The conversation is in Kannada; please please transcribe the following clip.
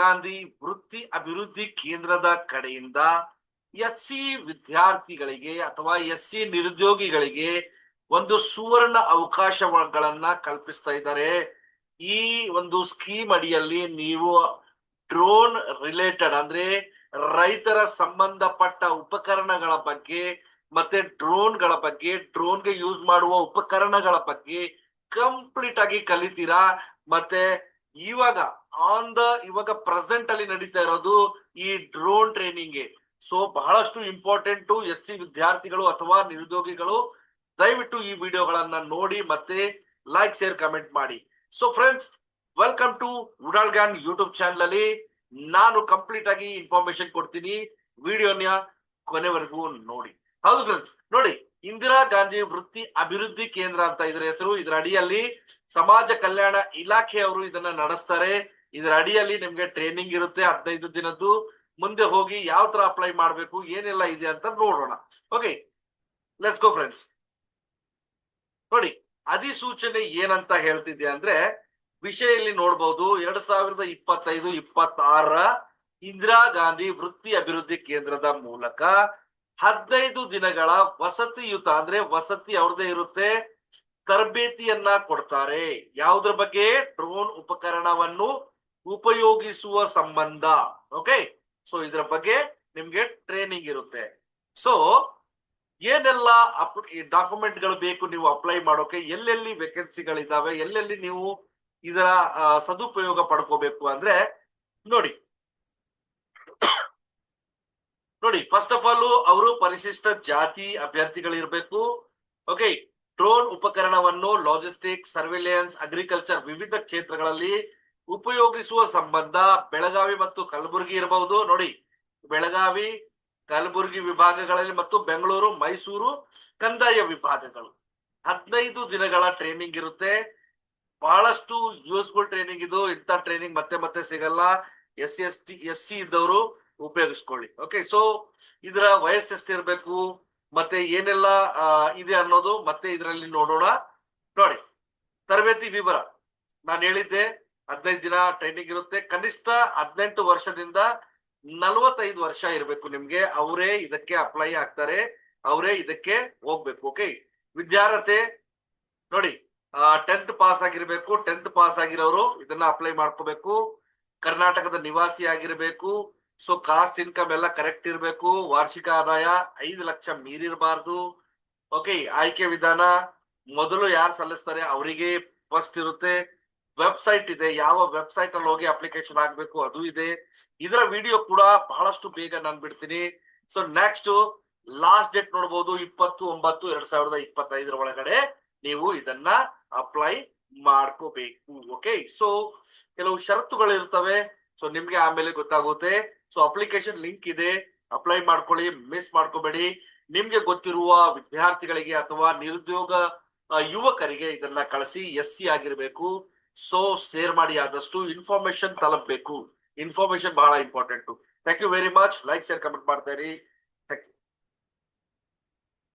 ಗಾಂಧಿ ವೃತ್ತಿ ಅಭಿವೃದ್ಧಿ ಕೇಂದ್ರದ ಕಡೆಯಿಂದ ಎಸ್ ಸಿ ವಿದ್ಯಾರ್ಥಿಗಳಿಗೆ ಅಥವಾ ಎಸ್ ಸಿ ನಿರುದ್ಯೋಗಿಗಳಿಗೆ ಒಂದು ಸುವರ್ಣ ಅವಕಾಶಗಳನ್ನ ಕಲ್ಪಿಸ್ತಾ ಇದ್ದಾರೆ. ಈ ಒಂದು ಸ್ಕೀಮ್ ಅಡಿಯಲ್ಲಿ ನೀವು ಡ್ರೋನ್ ರಿಲೇಟೆಡ್ ಅಂದ್ರೆ ರೈತರ ಸಂಬಂಧಪಟ್ಟ ಉಪಕರಣಗಳ ಬಗ್ಗೆ ಮತ್ತೆ ಡ್ರೋನ್ಗಳ ಬಗ್ಗೆ ಡ್ರೋನ್ಗೆ ಯೂಸ್ ಮಾಡುವ ಉಪಕರಣಗಳ ಬಗ್ಗೆ ಕಂಪ್ಲೀಟ್ ಆಗಿ ಕಲಿತೀರಾ? ಮತ್ತೆ ಇವಾಗ ಆನ್ ದ ಇವಾಗ ಪ್ರೆಸೆಂಟ್ ಅಲ್ಲಿ ನಡೀತಾ ಇರೋದು ಈ ಡ್ರೋನ್ ಟ್ರೈನಿಂಗ್ ಸೊ ಬಹಳಷ್ಟು ಇಂಪಾರ್ಟೆಂಟ್ ಎಸ್ ಸಿ ವಿದ್ಯಾರ್ಥಿಗಳು ಅಥವಾ ನಿರುದ್ಯೋಗಿಗಳು ದಯವಿಟ್ಟು ಈ ವಿಡಿಯೋಗಳನ್ನ ನೋಡಿ ಮತ್ತೆ ಲೈಕ್ ಶೇರ್ ಕಮೆಂಟ್ ಮಾಡಿ. So friends welcome to Udalgaon YouTube channel ಅಲ್ಲಿ ನಾನು ಕಂಪ್ಲೀಟ್ ಆಗಿ ಇನ್ಫಾರ್ಮೇಶನ್ ಕೊಡ್ತೀನಿ. ವಿಡಿಯೋನ ಕೊನೆವರೆಗೂ ನೋಡಿ. ಹೌದು ಫ್ರೆಂಡ್ಸ್ ನೋಡಿ ಇಂದಿರಾ ಗಾಂಧಿ ವೃತ್ತಿ ಅಭಿವೃದ್ಧಿ ಕೇಂದ್ರ ಅಂತ ಇದರ ಹೆಸರು. ಇದರ ಅಡಿಯಲ್ಲಿ ಸಮಾಜ ಕಲ್ಯಾಣ ಇಲಾಖೆಯವರು ಇದನ್ನ ನಡೆಸ್ತಾರೆ. ಇದರ ಅಡಿಯಲ್ಲಿ ನಿಮ್ಗೆ ಟ್ರೈನಿಂಗ್ ಇರುತ್ತೆ ಹದಿನೈದು ದಿನದ್ದು. ಮುಂದೆ ಹೋಗಿ ಯಾವ ತರ ಅಪ್ಲೈ ಮಾಡ್ಬೇಕು, ಏನೆಲ್ಲ ಇದೆ ಅಂತ ನೋಡೋಣ. ಓಕೆ ಲೆಟ್ಸ್ ಗೋ ಫ್ರೆಂಡ್ಸ್ ನೋಡಿ, ಅಧಿಸೂಚನೆ ಏನಂತ ಹೇಳ್ತಿದ್ದೆ ಅಂದ್ರೆ ವಿಷಯ ಇಲ್ಲಿ ನೋಡಬಹುದು ಎರಡ್ ಸಾವಿರದ ಇಪ್ಪತ್ತೈದು, ಇಪ್ಪತ್ತಾರರ ಇಂದಿರಾ ಗಾಂಧಿ ವೃತ್ತಿ ಅಭಿವೃದ್ಧಿ ಕೇಂದ್ರದ ಮೂಲಕ ಹದಿನೈದು ದಿನಗಳ ವಸತಿಯುತ ಅಂದ್ರೆ ವಸತಿ ಅವ್ರದೇ ಇರುತ್ತೆ, ತರಬೇತಿಯನ್ನ ಕೊಡ್ತಾರೆ. ಯಾವುದ್ರ ಬಗ್ಗೆ? ಡ್ರೋನ್ ಉಪಕರಣವನ್ನು ಉಪಯೋಗಿಸುವ ಸಂಬಂಧ. ಓಕೆ ಸೊ ಇದರ ಬಗ್ಗೆ ನಿಮ್ಗೆ ಟ್ರೈನಿಂಗ್ ಇರುತ್ತೆ. ಸೊ ಏನೆಲ್ಲ ಡಾಕ್ಯುಮೆಂಟ್ಗಳು ಬೇಕು ನೀವು ಅಪ್ಲೈ ಮಾಡೋಕೆ? ಎಲ್ಲೆಲ್ಲಿ ವೇಕೆನ್ಸಿಗಳಿದ್ದಾವೆ ಎಲ್ಲೆಲ್ಲಿ ನೀವು ಇದರ ಸದುಪಯೋಗ ಪಡ್ಕೋಬೇಕು ಅಂದ್ರೆ, ನೋಡಿ ನೋಡಿ ಫಸ್ಟ್ ಆಫ್ ಆಲ್ ಅವರು ಪರಿಶಿಷ್ಟ ಜಾತಿ ಅಭ್ಯರ್ಥಿಗಳಿರ್ಬೇಕು. ಓಕೆ ಡ್ರೋನ್ ಉಪಕರಣವನ್ನು ಲಾಜಿಸ್ಟಿಕ್ ಸರ್ವಿಲೆನ್ಸ್ ಅಗ್ರಿಕಲ್ಚರ್ ವಿವಿಧ ಕ್ಷೇತ್ರಗಳಲ್ಲಿ ಉಪಯೋಗಿಸುವ ಸಂಬಂಧ ಬೆಳಗಾವಿ ಮತ್ತು ಕಲಬುರಗಿ ಇರಬಹುದು. ನೋಡಿ, ಬೆಳಗಾವಿ, ಕಲಬುರಗಿ ವಿಭಾಗಗಳಲ್ಲಿ ಮತ್ತು ಬೆಂಗಳೂರು, ಮೈಸೂರು, ಕಂದಾಯ ವಿಭಾಗಗಳು. ಹದಿನೈದು ದಿನಗಳ ಟ್ರೈನಿಂಗ್ ಇರುತ್ತೆ. ಬಹಳಷ್ಟು ಯೂಸ್ಫುಲ್ ಟ್ರೈನಿಂಗ್ ಇದು. ಇಂಥ ಟ್ರೈನಿಂಗ್ ಮತ್ತೆ ಮತ್ತೆ ಸಿಗಲ್ಲ. S S T S C ಇದ್ದವರು. ಉಪಯೋಗಿಸ್ಕೊಳ್ಳಿ. ಓಕೆ ಸೊ ಇದರ ವಯಸ್ಸು ಎಷ್ಟಿರ್ಬೇಕು, ಮತ್ತೆ ಏನೆಲ್ಲ ಇದೆ ಅನ್ನೋದು ಮತ್ತೆ ಇದರಲ್ಲಿ ನೋಡೋಣ. ನೋಡಿ, ತರಬೇತಿ ವಿವರ. ನಾನು ಹೇಳಿದ್ದೆ, ಹದಿನೈದು ದಿನ ಟ್ರೈನಿಂಗ್ ಇರುತ್ತೆ. ಕನಿಷ್ಠ ಹದಿನೆಂಟು ವರ್ಷದಿಂದ ನಲವತ್ತೈದು ವರ್ಷ ಇರಬೇಕು ನಿಮ್ಗೆ. ಅವರೇ ಇದಕ್ಕೆ ಅಪ್ಲೈ ಆಗ್ತಾರೆ. ಅವರೇ ಇದಕ್ಕೆ ಹೋಗ್ಬೇಕು ಓಕೆ ವಿದ್ಯಾರ್ಹತೆ, ನೋಡಿ ಟೆಂತ್ ಪಾಸ್ ಆಗಿರ್ಬೇಕು. ಟೆಂತ್ ಪಾಸ್ ಆಗಿರೋರು ಇದನ್ನ ಅಪ್ಲೈ ಮಾಡ್ಕೋಬೇಕು. ಕರ್ನಾಟಕದ ನಿವಾಸಿ ಆಗಿರ್ಬೇಕು. ಸೊ ಕಾಸ್ಟ್ ಇನ್ಕಮ್ ಎಲ್ಲ ಕರೆಕ್ಟ್ ಇರಬೇಕು. ವಾರ್ಷಿಕ ಆದಾಯ ಐದು ಲಕ್ಷ ಮೀರಿರಬಾರ್ದು. ಓಕೆ ಆಯ್ಕೆ ವಿಧಾನ. ಮೊದಲು ಯಾರು ಸಲ್ಲಿಸ್ತಾರೆ ಅವರಿಗೆ ಫಸ್ಟ್ ಇರುತ್ತೆ. ವೆಬ್ಸೈಟ್ ಇದೆ. ಯಾವ ವೆಬ್ಸೈಟ್ ಅಲ್ಲಿ ಹೋಗಿ ಅಪ್ಲಿಕೇಶನ್ ಆಗ್ಬೇಕು ಅದು ಇದೆ. ಇದರ ವಿಡಿಯೋ ಕೂಡ ಬಹಳಷ್ಟು ಬೇಗ ನಾನು ಬಿಡ್ತೀನಿ. ಸೊ ನೆಕ್ಸ್ಟ್ ಲಾಸ್ಟ್ ಡೇಟ್ ನೋಡಬಹುದು ಇಪ್ಪತ್ತು ಒಂಬತ್ತು ಎರಡ್ ಸಾವಿರದ ಇಪ್ಪತ್ತೈದರ ಒಳಗಡೆ ನೀವು ಇದನ್ನ ಅಪ್ಲೈ ಮಾಡ್ಕೋಬೇಕು. ಓಕೆ ಸೊ ಕೆಲವು ಷರತ್ತುಗಳು ಇರ್ತವೆ. ಸೊ ನಿಮ್ಗೆ ಆಮೇಲೆ ಗೊತ್ತಾಗುತ್ತೆ. ಸೊ ಅಪ್ಲಿಕೇಶನ್ ಲಿಂಕ್ ಇದೆ. ಅಪ್ಲೈ ಮಾಡ್ಕೊಳ್ಳಿ ಮಿಸ್ ಮಾಡ್ಕೋಬೇಡಿ. ನಿಮ್ಗೆ ಗೊತ್ತಿರುವ ವಿದ್ಯಾರ್ಥಿಗಳಿಗೆ ಅಥವಾ ನಿರುದ್ಯೋಗ ಯುವಕರಿಗೆ ಇದನ್ನ ಕಳಿಸಿ, ಎಸ್ ಸಿ ಆಗಿರ್ಬೇಕು. ಸೊ ಶೇರ್ ಮಾಡಿ, ಆದಷ್ಟು ಇನ್ಫಾರ್ಮೇಶನ್ ತಲುಪಬೇಕು. ಇನ್ಫಾರ್ಮೇಶನ್ ಬಹಳ important thank you very much like share comment ಮಾಡ್ತಾ